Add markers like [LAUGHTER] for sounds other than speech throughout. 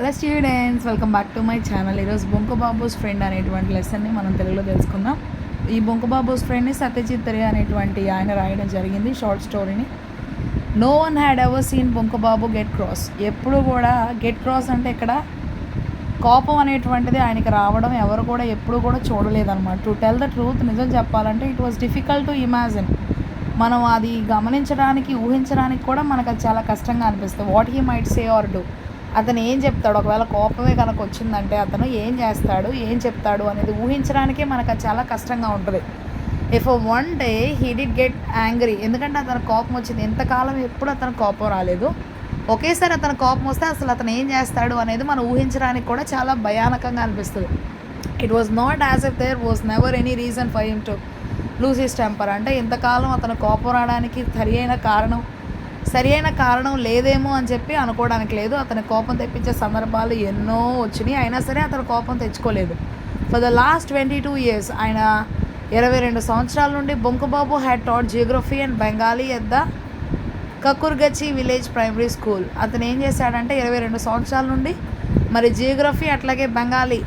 Hello students welcome back to my channel ఈరోజు Bonku Babu's friend అనేటువంటి లెసన్ని మనం తెలుగులో తెలుసుకుందాం. ఈ బొంకు బాబూస్ ఫ్రెండ్ని సత్యజిత్ రే అనేటువంటి ఆయన రాయడం జరిగింది. షార్ట్ స్టోరీని no. One had ever seen Bonku Babu get cross ఎప్పుడు కూడా గెట్ క్రాస్ అంటే ఇక్కడ కోపం అనేటువంటిది ఆయనకి రావడం ఎవరు కూడా ఎప్పుడు కూడా చూడలేదన్నమాట. టు టెల్ ద ట్రూత్ నిజం చెప్పాలంటే it was difficult to imagine మనం అది గమనించడానికి ఊహించడానికి కూడా మనకు అది చాలా కష్టంగా అనిపిస్తుంది. What he might say or do అతను ఏం చెప్తాడు? ఒకవేళ కోపమే కనుక వచ్చిందంటే అతను ఏం చేస్తాడు? ఏం చెప్తాడు అనేది ఊహించడానికే మనకు అది చాలా కష్టంగా ఉంటుంది. If one day he did get angry ఎందుకంటే అతను కోపం వచ్చింది. ఎంతకాలం ఎప్పుడు అతను కోపం రాలేదు. ఒకేసారి అతను కోపం వస్తే అసలు అతను ఏం చేస్తాడు అనేది మనం ఊహించడానికి కూడా చాలా భయానకంగా అనిపిస్తుంది. It was not as if there was never any reason for him to lose his temper అంటే ఇంతకాలం అతను కోపం రావడానికి సరి అయిన కారణం సరి అయిన కారణం లేదేమో అని చెప్పి అనుకోవడానికి లేదు. అతని కోపం తెప్పించే సందర్భాలు ఎన్నో వచ్చినాయి. అయినా సరే అతను కోపం తెచ్చుకోలేదు. For the last twenty two years ఆయన ఇరవై రెండు సంవత్సరాల నుండి Bonkubabu had taught geography and Bengali at the Kakurgachi village primary school అతను ఏం చేశాడంటే ఇరవై రెండు సంవత్సరాల నుండి మరి జియోగ్రఫీ అట్లాగే బెంగాలీ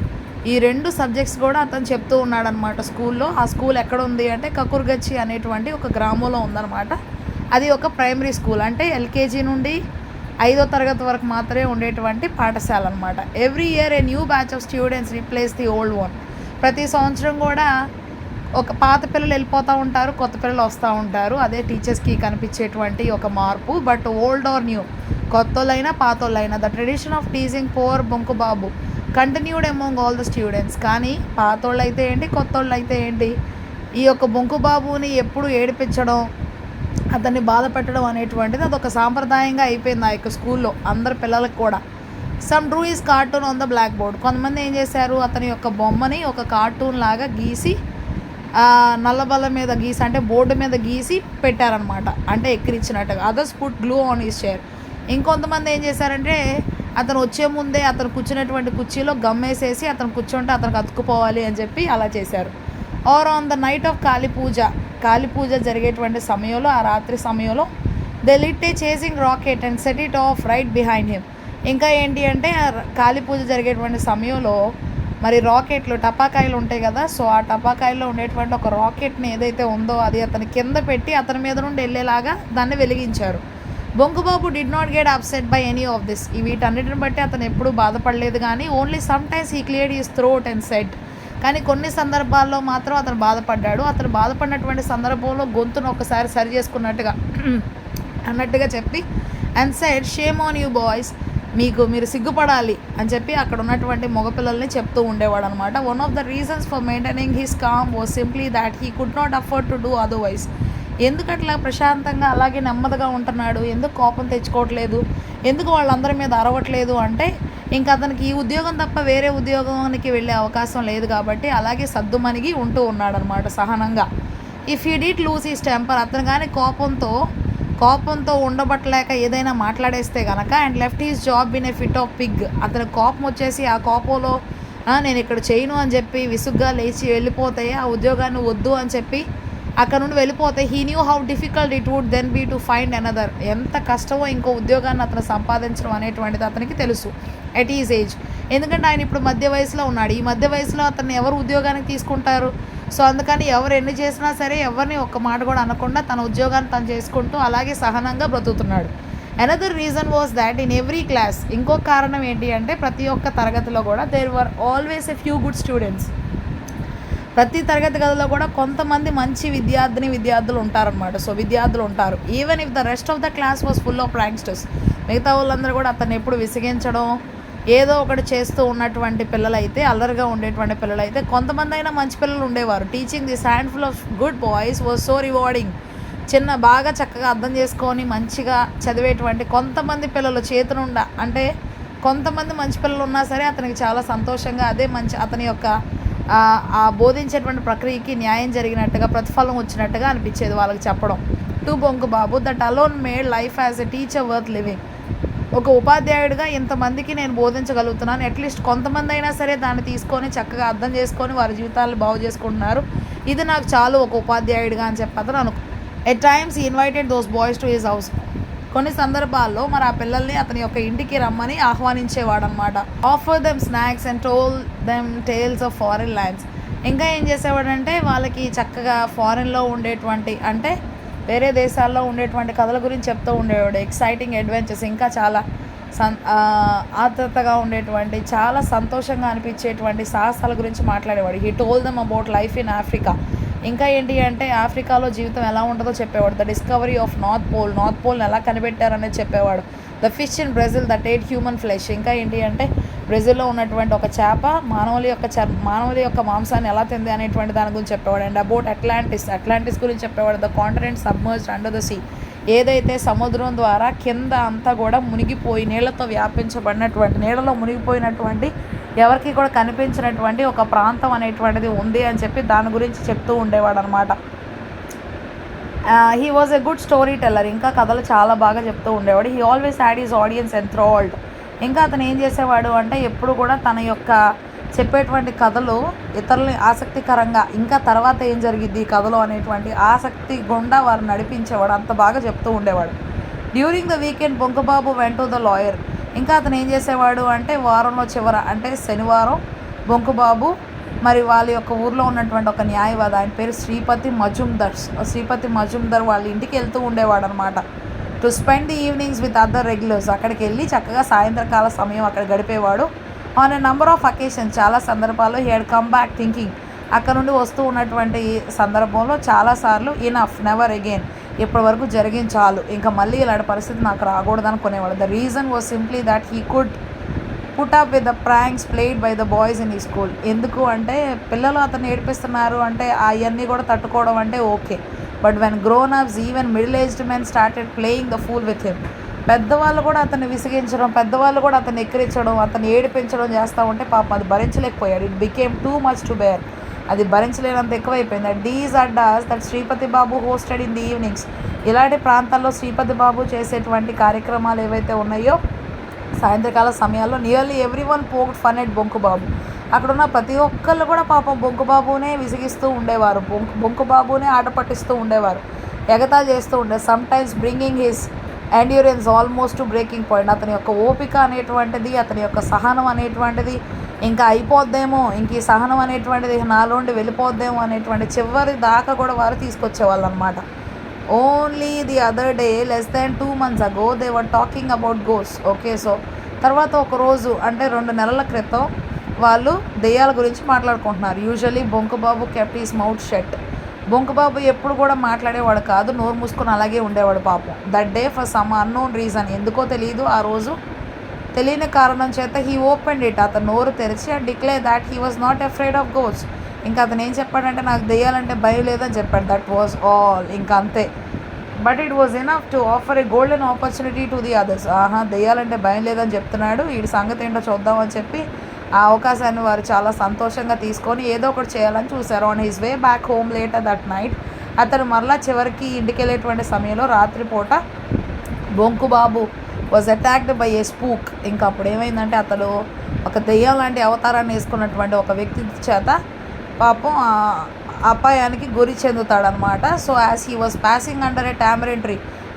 ఈ రెండు సబ్జెక్ట్స్ కూడా అతను చెప్తూ ఉన్నాడనమాట స్కూల్లో ఆ స్కూల్ ఎక్కడ ఉంది అంటే కకుర్గచ్చి అనేటువంటి ఒక గ్రామంలో ఉందన్నమాట. అది ఒక ప్రైమరీ స్కూల్. అంటే ఎల్కేజీ నుండి ఐదో తరగతి వరకు మాత్రమే ఉండేటువంటి పాఠశాల అనమాట every year a new batch of students replace the old one ప్రతి సంవత్సరం కూడా ఒక పాత పిల్లలు వెళ్ళిపోతూ ఉంటారు కొత్త పిల్లలు వస్తూ ఉంటారు. అదే టీచర్స్కి కనిపించేటువంటి ఒక మార్పు. బట్ ఓల్డ్ ఆర్ న్యూ కొత్తోళ్ళైనా పాతోళ్ళైనా. The tradition of teasing poor Bonku Babu continued among all the students కానీ పాతోళ్ళు అయితే ఏంటి కొత్తోళ్ళు అయితే ఏంటి? ఈ యొక్క బొంకు బాబుని ఎప్పుడు ఏడిపించడం అతన్ని బాధ పెట్టడం అనేటువంటిది అదొక సాంప్రదాయంగా అయిపోయింది ఆ యొక్క స్కూల్లో అందరి పిల్లలకు కూడా. Some drew his cartoon on the blackboard కొంతమంది ఏం చేశారు అతని యొక్క బొమ్మని ఒక కార్టూన్ లాగా గీసి నల్లబల్ల మీద గీసి అంటే బోర్డు మీద గీసి పెట్టారనమాట అంటే ఎక్కిరించినట్టుగా others put glue on his chair ఇంకొంతమంది ఏం చేశారంటే అతను వచ్చే ముందే అతను కూర్చున్నటువంటి కుర్చీలో గమ్మేసేసి అతను కూర్చుంటే అతనికి అతుక్కుపోవాలి అని చెప్పి అలా చేశారు. Or on the night of Kali Puja Kali Puja జరిగేటువంటి సమయంలో ఆ రాత్రి సమయంలో they lit a chasing rocket and set it off right behind him. ఇంకా ఏంటి అంటే ఆ కాళీ పూజ జరిగేటువంటి సమయంలో మరి రాకెట్లు టపాకాయలు ఉంటాయి కదా సో ఆ టపాకాయల్లో ఉండేటువంటి ఒక రాకెట్ని ఏదైతే ఉందో అది అతని కింద పెట్టి అతని మీద నుండి వెళ్ళేలాగా దాన్ని వెలిగించారు. Bonkubabu did not get upset by any of this ఈ వీటన్నిటిని బట్టి అతను ఎప్పుడూ బాధపడలేదు కానీ only sometimes he clear his throat and set కానీ కొన్ని సందర్భాల్లో మాత్రం అతను బాధపడ్డాడు. అతను బాధపడినటువంటి సందర్భంలో గొంతును ఒకసారి సరి చేసుకున్నట్టుగా [CLEARS THROAT] అన్నట్టుగా చెప్పి and said shame on you boys మీకు మీరు సిగ్గుపడాలి అని చెప్పి అక్కడ ఉన్నటువంటి మగపిల్లల్ని చెప్తూ ఉండేవాడు అనమాట one of the reasons for maintaining his calm was simply that he could not afford to do otherwise ఎందుకట్లా ప్రశాంతంగా అలాగే నెమ్మదిగా ఉంటున్నాడు? ఎందుకు కోపం తెచ్చుకోవట్లేదు? ఎందుకు వాళ్ళందరి మీద అరవట్లేదు? అంటే ఇంకా అతనికి ఈ ఉద్యోగం తప్ప వేరే ఉద్యోగానికి వెళ్ళే అవకాశం లేదు కాబట్టి అలాగే సద్దుమణిగి ఉంటూ ఉన్నాడనమాట సహనంగా. If you did lose his temper అతను కానీ కోపంతో కోపంతో ఉండబట్టలేక ఏదైనా మాట్లాడేస్తే కనుక and left his job in a fit of pique అతని కోపం వచ్చేసి ఆ కోపంలో నేను ఇక్కడ చేయను అని చెప్పి విసుగ్గా లేచి వెళ్ళిపోతే ఆ ఉద్యోగాన్ని వద్దు అని చెప్పి అక్కడ నుండి వెళ్ళిపోతే he knew how difficult it would then be to find another ఎంత కష్టమో ఇంకో ఉద్యోగాన్ని అతను సంపాదించడం అనేటువంటిది అతనికి తెలుసు ఎట్ ఈజ్ ఏజ్ ఎందుకంటే ఆయన ఇప్పుడు మధ్య వయసులో ఉన్నాడు. ఈ మధ్య వయసులో అతన్ని ఎవరు ఉద్యోగానికి తీసుకుంటారు? సో అందుకని ఎవరు ఎన్ని చేసినా సరే ఎవరిని ఒక్క మాట కూడా అనకుండా తన ఉద్యోగాన్ని తను చేసుకుంటూ అలాగే సహనంగా బ్రతుకుతున్నాడు. Another reason was that in every class ఇంకో కారణం ఏంటి అంటే ప్రతి ఒక్క తరగతిలో కూడా there were always a few good students ప్రతి తరగతి గదిలో కూడా కొంతమంది మంచి విద్యార్థిని విద్యార్థులు ఉంటారనమాట సో విద్యార్థులు ఉంటారు. Even if the rest of the class was full of pranksters మిగతా వాళ్ళందరూ కూడా అతన్ని ఎప్పుడు విసిగించడం ఏదో ఒకటి చేస్తూ ఉన్నటువంటి పిల్లలైతే అల్లరిగా ఉండేటువంటి పిల్లలైతే కొంతమంది అయినా మంచి పిల్లలు ఉండేవారు. Teaching this handful of good boys was so rewarding చిన్న బాగా చక్కగా అర్థం చేసుకొని మంచిగా చదివేటువంటి కొంతమంది పిల్లలు చేతునుండ అంటే కొంతమంది మంచి పిల్లలు ఉన్నా సరే అతనికి చాలా సంతోషంగా అదే మంచి అతని యొక్క ఆ, బోధించేటువంటి ప్రక్రియకి న్యాయం జరిగినట్టుగా ప్రతిఫలం వచ్చినట్టుగా అనిపించేది వాళ్ళకి చెప్పడం. To Bonku Babu that alone made life as a teacher worth living. ఒక ఉపాధ్యాయుడిగా ఇంతమందికి నేను బోధించగలుగుతున్నాను. అట్లీస్ట్ కొంతమంది అయినా సరే దాన్ని తీసుకొని చక్కగా అర్థం చేసుకొని వారి జీవితాలు బాగు చేసుకుంటున్నారు. ఇది నాకు చాలు ఒక ఉపాధ్యాయుడిగా అని చెప్పి అతను అనుకు at times invited those boys to his house కొన్ని సందర్భాల్లో మరి ఆ పిల్లల్ని అతని యొక్క ఇంటికి రమ్మని ఆహ్వానించేవాడు అనమాట offer them snacks and tell them tales of foreign lands ఇంకా ఏం చేసేవాడంటే వాళ్ళకి చక్కగా ఫారిన్లో ఉండేటువంటి అంటే వేరే దేశాల్లో ఉండేటువంటి కథల గురించి చెప్తూ ఉండేవాడు. ఎక్సైటింగ్ అడ్వెంచర్స్ ఇంకా చాలా సన్ ఆత్రతగా ఆతృతగా ఉండేటువంటి చాలా సంతోషంగా అనిపించేటువంటి సాహసాల గురించి మాట్లాడేవాడు. He told them about life in Africa ఇంకా ఏంటి అంటే ఆఫ్రికాలో జీవితం ఎలా ఉంటుందో చెప్పేవాడు. The discovery of North Pole North పోల్ని ఎలా కనిపెట్టారనేది చెప్పేవాడు. The fish in Brazil the ate human flesh ఇంకా ఏంటి అంటే బ్రెజిల్లో ఉన్నటువంటి ఒక చేప మానవుల యొక్క చర్ మానవుల యొక్క మాంసాన్ని ఎలా తింది అనేటువంటి దాని గురించి చెప్పేవాడు. అండ్ అబౌట్ అట్లాంటిస్ అట్లాంటిస్ గురించి చెప్పేవాడు. The continent submerged under the sea ఏదైతే సముద్రం ద్వారా కింద అంతా కూడా మునిగిపోయి నీళ్ళతో వ్యాపించబడినటువంటి నీళ్ళలో మునిగిపోయినటువంటి ఎవరికి కూడా కనిపించినటువంటి ఒక ప్రాంతం అనేటువంటిది ఉంది అని చెప్పి దాని గురించి చెప్తూ ఉండేవాడు అనమాట he was a good storyteller ఇంకా కథలు చాలా బాగా చెప్తూ ఉండేవాడు. He always had his audience enthralled ఇంకా అతను ఏం చేసేవాడు అంటే ఎప్పుడు కూడా తన యొక్క చెప్పేటువంటి కథలు ఇతరులని ఆసక్తికరంగా ఇంకా తర్వాత ఏం జరిగింది ఈ కథలో అనేటువంటి ఆసక్తి గుండా వారు నడిపించేవాడు. అంత బాగా చెప్తూ ఉండేవాడు. డ్యూరింగ్ ద వీకెండ్ బొంకబాబు వెంట ద లాయర్ ఇంకా అతను ఏం చేసేవాడు అంటే వారంలో చివర అంటే శనివారం బొంకుబాబు మరి వాళ్ళ యొక్క ఊర్లో ఉన్నటువంటి ఒక న్యాయవాది ఆయన పేరు శ్రీపతి మజుందర్. శ్రీపతి మజుందర్ వాళ్ళ ఇంటికి వెళ్తూ ఉండేవాడు అనమాట to spend the evenings with other regulars అక్కడికి వెళ్ళి చక్కగా సాయంత్రకాల సమయం అక్కడ గడిపేవాడు. On a number of occasion చాలా సందర్భాల్లో he had come back thinking అక్కడ నుండి వస్తూ ఉన్నటువంటి సందర్భంలో చాలాసార్లు ఇనఫ్ నెవర్ అగైన్ ఇప్పటి వరకు జరిగింది చాలు. ఇంకా మళ్ళీ ఇలాంటి పరిస్థితి నాకు రాకూడదు అనుకునేవాడు the reason was simply that he could put up with the pranks played by the boys in ఈ స్కూల్ ఎందుకు అంటే పిల్లలు అతను ఏడిపిస్తున్నారు అంటే అవన్నీ కూడా తట్టుకోవడం అంటే okay. But when grown ups even middle aged men started playing the fool with him పెద్దవాళ్ళు కూడా అతన్ని విసిగించడం పెద్దవాళ్ళు కూడా అతన్ని ఎక్కిరించడం అతన్ని ఏడిపించడం చేస్తూ ఉంటే పాపం అది భరించలేకపోయాడు. It became too much to bear అది భరించలేనంత ఎక్కువైపోయింది. These these addas that Sripati Babu hosted in the evenings ఇలాంటి ప్రాంతాల్లో శ్రీపతి బాబు చేసేటువంటి కార్యక్రమాలు ఏవైతే ఉన్నాయో సాయంత్రకాల సమయాల్లో nearly everyone poked fun at Bonku Babu అక్కడ ఉన్న ప్రతి ఒక్కళ్ళు కూడా పాపం బొంకుబాబునే విసిగిస్తూ ఉండేవారు. బొంకు బొంకుబాబునే ఆట పట్టిస్తూ ఉండేవారు. ఎగతా చేస్తూ ఉండే sometimes bringing his endurance almost to breaking point అతని యొక్క ఓపిక అనేటువంటిది అతని యొక్క సహనం అనేటువంటిది ఇంకా అయిపోద్దేమో. ఇంక ఈ సహనం అనేటువంటిది నాలోండి వెళ్ళిపోద్దేమో అనేటువంటి చివరి దాకా కూడా వారు తీసుకొచ్చేవాళ్ళు అనమాట only the other day less than two months ago they were talking about goes okay so తర్వాత ఒక రోజు అంటే రెండు నెలల క్రితం వాళ్ళు దెయ్యాల గురించి మాట్లాడుకుంటున్నారు. Usually Bonku Babu kept his mouth shut Bonku Babu ఎప్పుడు కూడా మాట్లాడేవాడు కాదు నోరు మూసుకొని అలాగే ఉండేవాడు పాపం. That day for some unknown reason ఎందుకో తెలియదు ఆ రోజు. తెలియని కారణం చేత హీ ఓపెన్ ఇట్ అతను నోరు తెరిచి and declare that he was not afraid of goes ఇంకా అతను ఏం చెప్పాడంటే నాకు దెయ్యాలంటే భయం లేదని చెప్పాడు. దట్ వాజ్ ఆల్ ఇంకా అంతే. But it was enough to offer a golden opportunity to the others ఆహా దెయ్యాలంటే భయం లేదని చెప్తున్నాడు. వీడి సంగతి ఏంటో చూద్దామని చెప్పి ఆ అవకాశాన్ని వారు చాలా సంతోషంగా తీసుకొని ఏదో ఒకటి చేయాలని చూశారు. On his way back home late that night అతను మరలా చివరికి ఇంటికి వెళ్ళేటువంటి సమయంలో రాత్రిపూట Bonkubabu was attacked by a spook ఇంకా అప్పుడు ఏమైందంటే అతడు ఒక దెయ్యం లాంటి అవతారాన్ని వేసుకున్నటువంటి ఒక వ్యక్తి చేత పాపం అపాయానికి గురి చెందుతాడనమాట so as he was passing under a tamarind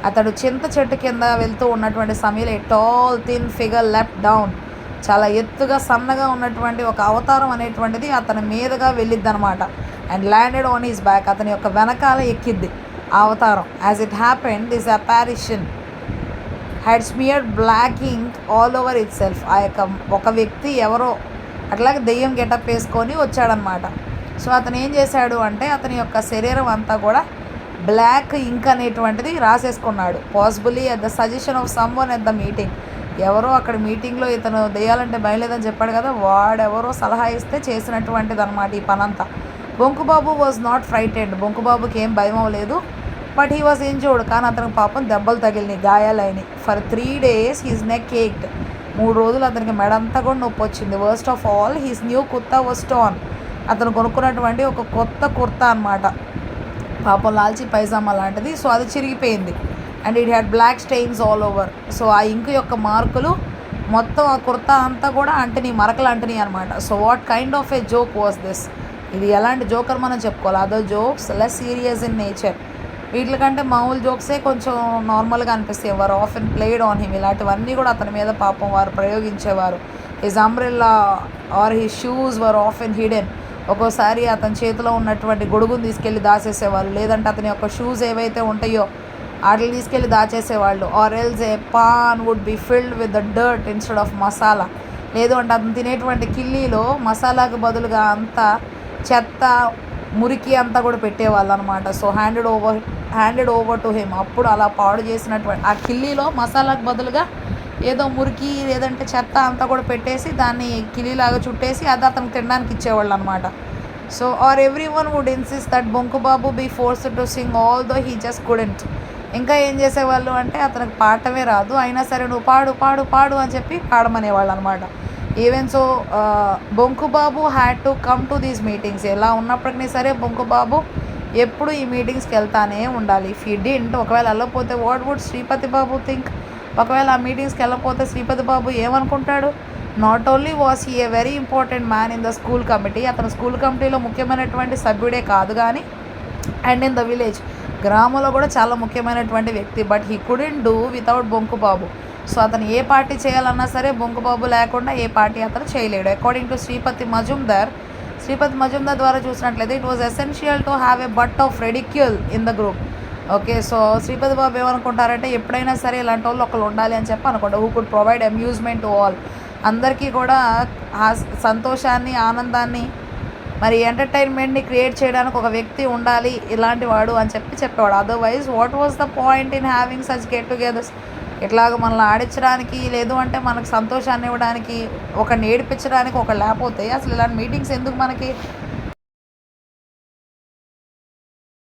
అతడు చింత చెట్టు కింద వెళ్తూ ఉన్నటువంటి సమయంలో a tall thin figure leapt down చాలా ఎత్తుగా సన్నగా ఉన్నటువంటి ఒక అవతారం అనేటువంటిది అతని మీదుగా వెళ్ళిద్ది అనమాట and landed on his back అతని యొక్క వెనకాల ఎక్కిద్ది ఆ అవతారం. As it happen this apparition had smeared black ink all over itself ఆ యొక్క ఒక వ్యక్తి ఎవరో అట్లాగే దెయ్యం గెటప్ వేసుకొని వచ్చాడనమాట సో అతను ఏం చేశాడు అంటే అతని యొక్క శరీరం అంతా కూడా బ్లాక్ ఇంక్ అనేటువంటిది రాసేసుకున్నాడు. Possibly at the suggestion of someone at the meeting ఎవరో అక్కడ మీటింగ్లో ఇతను దెయ్యాలంటే భయలేదని చెప్పాడు కదా వాడెవరో సలహా ఇస్తే చేసినటువంటిది అనమాట ఈ పనంతా. బొంకుబాబు వాజ్ నాట్ ఫ్రైటెండ్ బొంకుబాబుకి ఏం భయం అవ్వలేదు. బట్ హీ వాజ్ ఇంజోర్డ్ కానీ అతనికి పాపం దెబ్బలు తగిలినాయి గాయాలైనాయి. For three days his neck ached మూడు రోజులు అతనికి మెడంతా కూడా నొప్పి వచ్చింది. Worst of all his new kurta was on అతను కొనుక్కున్నటువంటి ఒక కొత్త కుర్తా అనమాట పాపం లాల్చి పైజామా లాంటిది. సో అది చిరిగిపోయింది. And it had black stains all over so ఆ ఇంకు యొక్క మార్కులు మొత్తం ఆ కుర్తా అంతా కూడా అంటని మరకలు అంటని అనమాట so what kind of a joke was this ఇది ఎలాంటి జోకర్ మనం చెప్పుకోవాలి. అదో jokes less serious in nature వీటికంటే మామూలు జోక్సే కొంచెం నార్మల్గా అనిపిస్తాయి. వారు off and played on him ఇలాంటివన్నీ కూడా అతని మీద పాపం వారు ప్రయోగించేవారు. His umbrella or his shoes were off and hidden ఒక్కోసారి అతని చేతిలో ఉన్నటువంటి గొడుగును తీసుకెళ్ళి దాసేసేవారు లేదంటే అతని యొక్క షూస్ ఏవైతే ఉంటాయో వాటిని తీసుకెళ్ళి దాచేసేవాళ్ళు. Or else a paan would be filled with the dirt instead of masala లేదు అంటే అతను తినేటువంటి కిల్లీలో మసాలాకు బదులుగా అంతా చెత్త మురికి అంతా కూడా పెట్టేవాళ్ళు అనమాట so handed over handed over to him అప్పుడు అలా పాడు చేసినటువంటి ఆ కిల్లీలో మసాలాకు బదులుగా ఏదో మురికి లేదంటే చెత్త అంతా కూడా పెట్టేసి దాన్ని కిలీలాగా చుట్టేసి అది అతనికి తినడానికి ఇచ్చేవాళ్ళు అనమాట so or everyone would insist that Bonku Babu be forced to sing although he just couldn't ఇంకా ఏం చేసేవాళ్ళు అంటే అతనికి పాడటమే రాదు. అయినా సరే నువ్వు పాడు పాడు పాడు అని చెప్పి పాడమనేవాళ్ళు అనమాట even so Bonku Babu had to come to these meetings ఎలా ఉన్నప్పటికీ సరే బొంకుబాబు ఎప్పుడు ఈ మీటింగ్స్కి వెళ్తానే ఉండాలి. ఇఫ్ ఈ డింట్ ఒకవేళ వెళ్ళకపోతే what would Sripati Babu think ఒకవేళ ఆ మీటింగ్స్కి వెళ్ళకపోతే శ్రీపతి బాబు ఏమనుకుంటాడు? Not only was he a very important man in the school committee అతను స్కూల్ కమిటీలో ముఖ్యమైనటువంటి సభ్యుడే కాదు కానీ అండ్ ఇన్ ద విలేజ్ గ్రామంలో కూడా చాలా ముఖ్యమైనటువంటి వ్యక్తి. But he couldn't do without Bonku Babu so అతను ఏ పార్టీ చేయాలన్నా సరే బొంకుబాబు లేకుండా ఏ పార్టీ అతను చేయలేడు. అకార్డింగ్ టు శ్రీపతి మజుందార్ శ్రీపతి మజుందార్ ద్వారా చూసినట్లయితే it was essential to have a butt of ridicule in the group okay so Sripati Babu ఏమనుకుంటారంటే ఎప్పుడైనా సరే ఇలాంటి వాళ్ళు ఒకళ్ళు ఉండాలి అని చెప్పి అనుకుంటా who could provide amusement to all అందరికీ కూడా హాస్- సంతోషాన్ని ఆనందాన్ని మరి ఎంటర్టైన్మెంట్ని క్రియేట్ చేయడానికి ఒక వ్యక్తి ఉండాలి ఇలాంటి వాడు అని చెప్పి చెప్పేవాడు. Otherwise what was the point in having such get togethers ఇట్లాగ మనల్ని ఆడించడానికి లేదు అంటే మనకు సంతోషాన్ని ఇవ్వడానికి ఒక నేర్పించడానికి ఒక లేకపోతే అసలు ఇలాంటి మీటింగ్స్ ఎందుకు మనకి